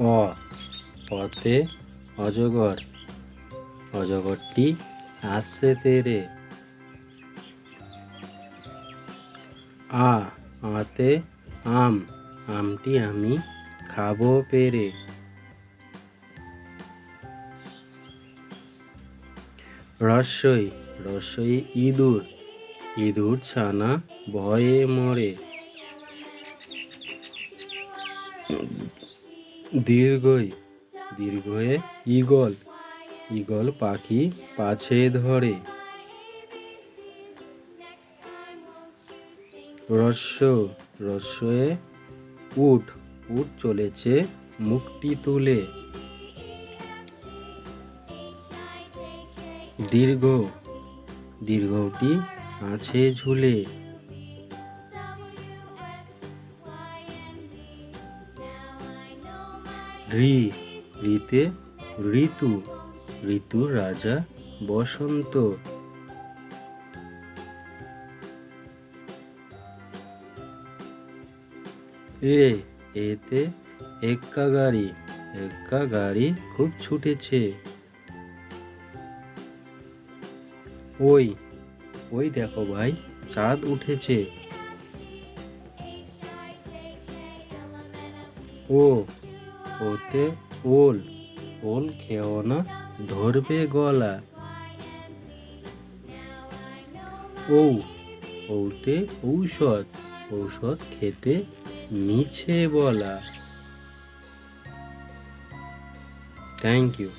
অ অতে অজগর। অজগরটি আসছে তেরে। আ, আতে আম। আমটি আমি খাব পেরে। রস্যই রস্যই ইঁদুর। ইঁদুর ছানা ভয়ে মরে। দীর্ঘই, দীর্ঘয়ে ঈগল ঈগল পাখি পাছে ধরে। রস্য রস্যয়ে উট উট চলেছে মুখটি তুলে। দীর্ঘ, দীর্ঘটি আছে ঝুলে। ঋ ঋতে ঋতু ঋতু রাজা বসন্ত। এ, এতে এক্কা গাড়ি এক্কা গাড়ি খুব ছুটেছে। ওই ওই দেখো ভাই, চাঁদ উঠেছে। ও ওতে ওল ওল খেও না, ধরবে গলা। ও ওতে ঔষধ ঔষধ খেতে মিছে বলা। Thank you